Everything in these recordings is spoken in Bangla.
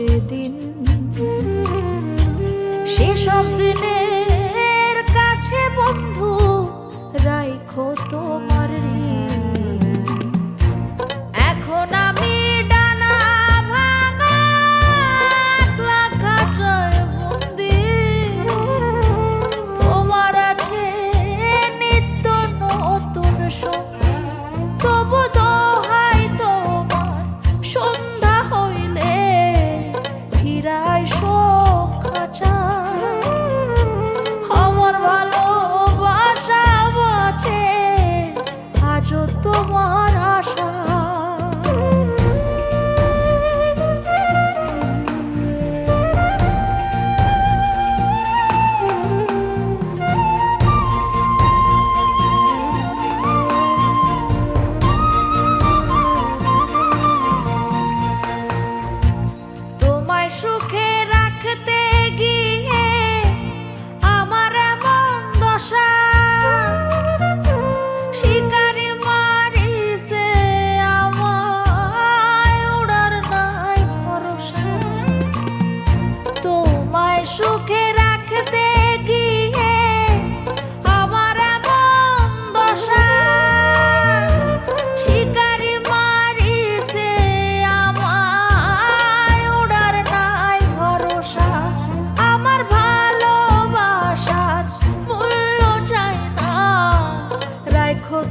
সেদিন। সেসব দিনের কাছে বন্ধু, রাইখো তোমার এখন আমি ডানা ভাঙা কাচর তোমার আছে নিত্য নতুন সঙ্গী তবু que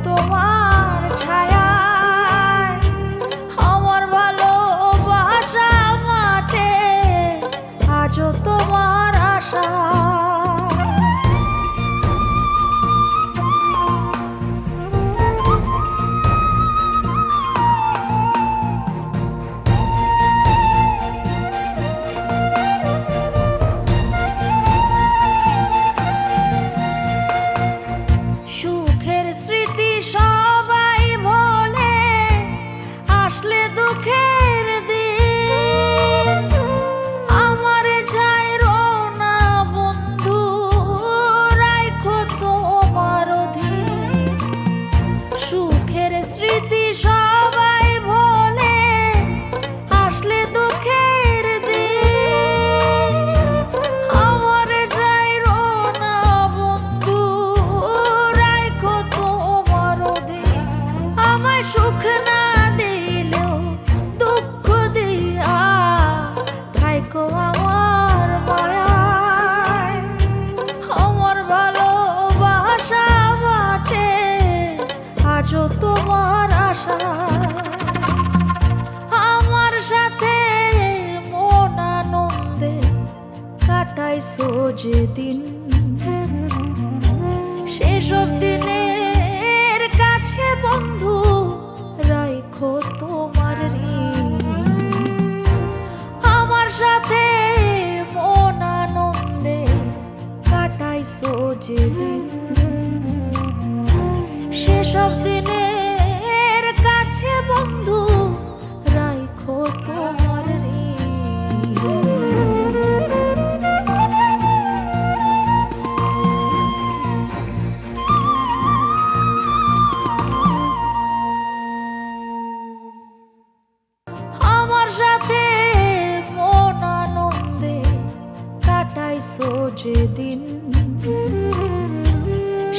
তোমার ছায়া আমার ভালোবাসা মাঠে আজও তোমার আশা আজ তোমার আশা। আমার সাথে মন আনন্দে কাটাইছো যে দিন সেসব দিনের কাছে বন্ধু রাইখো তোমার আমার সাথে মন আনন্দে কাটাই যে দিন যেদিন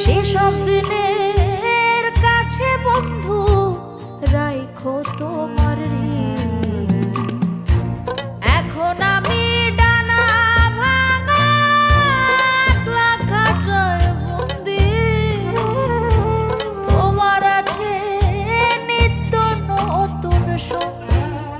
সেসব দিনের কাছে বন্ধু রাইখো তোমার